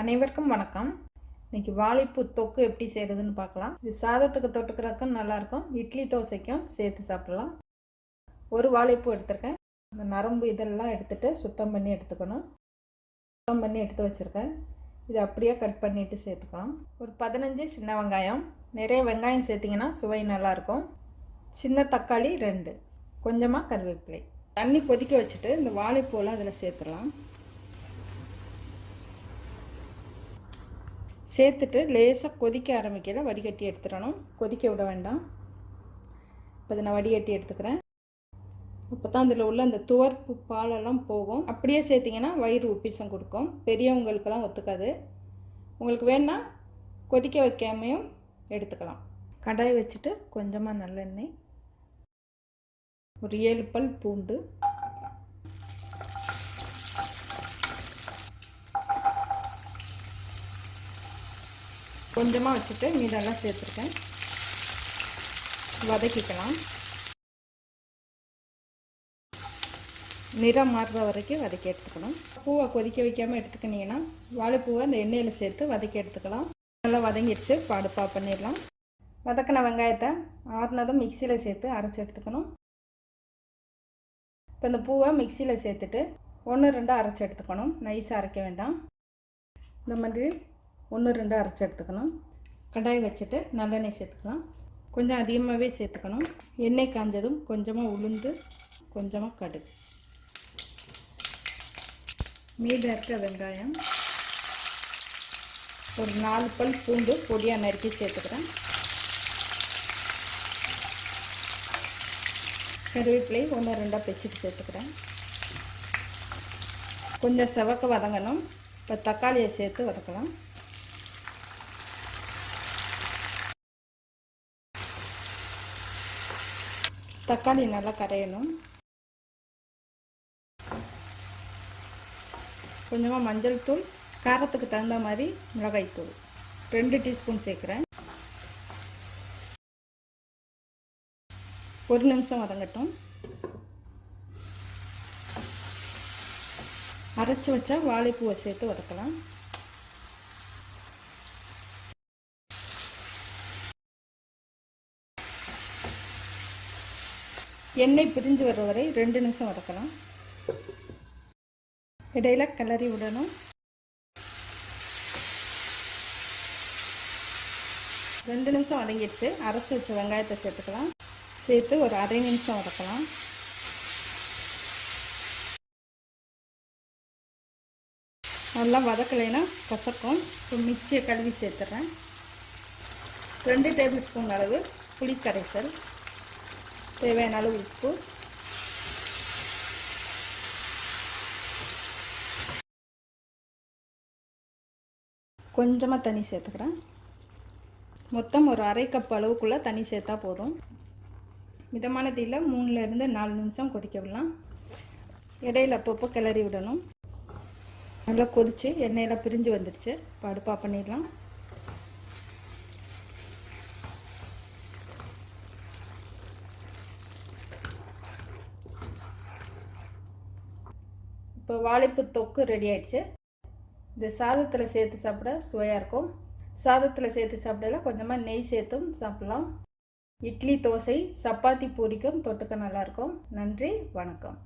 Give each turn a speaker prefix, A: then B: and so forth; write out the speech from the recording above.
A: அனைவருக்கும் வணக்கம். இன்றைக்கி வாழைப்பூ தொக்கு எப்படி செய்கிறதுன்னு பார்க்கலாம். இது சாதத்துக்கு தொட்டுக்கிறதுக்கும் நல்லாயிருக்கும் இட்லி தோசைக்கும் சேர்த்து சாப்பிடலாம். ஒரு வாழைப்பூ எடுத்திருக்கேன். அந்த நரம்பு இதெல்லாம் எடுத்துகிட்டு சுத்தம் பண்ணி எடுத்துக்கணும். சுத்தம் பண்ணி எடுத்து வச்சுருக்கேன். இதை அப்படியே கட் பண்ணிவிட்டு சேர்த்துக்கலாம். ஒரு பதினஞ்சு சின்ன வெங்காயம். நிறைய வெங்காயம் சேர்த்திங்கன்னா சுவை நல்லாயிருக்கும் சின்ன தக்காளி ரெண்டு. கொஞ்சமாக கருவேப்பிலை. தண்ணி கொதிக்க வச்சுட்டு இந்த வாழைப்பூலாம் அதில் சேர்த்துடலாம். சேர்த்துட்டு லேசாக கொதிக்க ஆரம்பிக்கல. வடிகட்டி எடுத்துடணும். கொதிக்க விட வேண்டாம். இப்போ இதை நான் வடிகட்டி எடுத்துக்கிறேன். இப்போ தான் அதில் உள்ள அந்த துவர்ப்பு பாலெல்லாம் போகும். அப்படியே சேர்த்திங்கன்னா வயிறு உப்பிசம் கொடுக்கும். பெரியவங்களுக்கெல்லாம் ஒத்துக்காது. உங்களுக்கு வேணால் கொதிக்க வைக்காமையும் எடுத்துக்கலாம். கடாய் வச்சுட்டு கொஞ்சமாக நல்லெண்ணெய். ஒரு ஏழு பல் பூண்டு. கொஞ்சமாக வச்சுட்டு மீதெல்லாம் சேர்த்துருக்கேன். வதக்கிக்கலாம். நிறம் மாறுற வரைக்கும் வதக்கி எடுத்துக்கணும். பூவை கொதிக்க வைக்காமல் எடுத்துக்கினீங்கன்னா வாழைப்பூவை அந்த எண்ணெயில் சேர்த்து வதக்கி எடுத்துக்கலாம். நல்லா வதங்கிடுச்சு. பாடுப்பா பண்ணிடலாம். வதக்கின வெங்காயத்தை ஆறுனதும் மிக்சியில் சேர்த்து அரைச்சி எடுத்துக்கணும். இப்போ இந்த பூவை மிக்சியில் சேர்த்துட்டு ஒன்று ரெண்டாக அரைச்சி எடுத்துக்கணும். நைஸாக அரைக்க வேண்டாம். இந்த மாதிரி ஒன்று ரெண்டு அரைச்சி எடுத்துக்கணும். கடாய் வச்சுட்டு நல்லெண்ணெய் சேர்த்துக்கலாம். கொஞ்சம் அதிகமாகவே சேர்த்துக்கணும். எண்ணெய் காஞ்சதும் கொஞ்சமாக உளுந்து கொஞ்சமாக கடுகு. மீதம் இருக்க வெங்காயம். ஒரு நாலு பல் பூண்டு பொடியாக நறுக்கி சேர்த்துக்கிறேன். கருவேப்பிலை ஒன்று ரெண்டாக பிச்சுட்டு சேர்த்துக்கிறேன். கொஞ்சம் செவக்க வதங்கணும். இப்போ தக்காளியை சேர்த்து வதக்கலாம். தக்காளி நல்லா கரையணும். கொஞ்சமாக மஞ்சள் தூள் காரத்துக்கு தகுந்த மாதிரி மிளகாய் தூள். ரெண்டு டீஸ்பூன் சேர்க்குறேன். ஒரு நிமிஷம் வதங்கட்டும். அரைச்சி வச்சா வாழைப்பூவை சேர்த்து வதக்கலாம். எண்ணெய் பிரிஞ்சு வர்ற வரை ரெண்டு நிமிஷம் வதக்கலாம். இடையில கிளறி விடணும். ரெண்டு நிமிஷம் வதங்கிடுச்சு. அரைச்சி வச்ச வெங்காயத்தை சேர்த்துக்கலாம். சேர்த்து ஒரு அரை நிமிஷம் வதக்கலாம். நல்லா வதக்கலைன்னா கசக்கும். இப்போ மிக்சியை கழுவி சேர்த்துறேன். ரெண்டு டேபிள் ஸ்பூன் அளவு புளி கரைசல் தேவையான அளவு உப்பு. கொஞ்சமாக தண்ணி சேர்த்துக்கிறேன். மொத்தம் ஒரு அரை கப் அளவுக்குள்ளே தண்ணி சேர்த்தா போதும். மிதமான தீயில் மூணுலேருந்து நாலு நிமிஷம் கொதிக்க விடலாம். இடையில அப்பப்போ கிளறி விடணும். நல்லா கொதித்து எண்ணெயெல்லாம் பிரிஞ்சு வந்துடுச்சு அடுப்பாக பண்ணிடலாம். இப்போ வாழைப்பு தொக்கு ரெடி ஆயிடுச்சு. இந்த சாதத்தில் சேர்த்து சாப்பிட சுவையாக இருக்கும். சாதத்தில் சேர்த்து சாப்பிடல கொஞ்சமாக நெய் சேர்த்தும் சாப்பிட்லாம். இட்லி தோசை சப்பாத்தி பூரிக்கும் தொட்டுக்க நல்லாயிருக்கும் நன்றி வணக்கம்.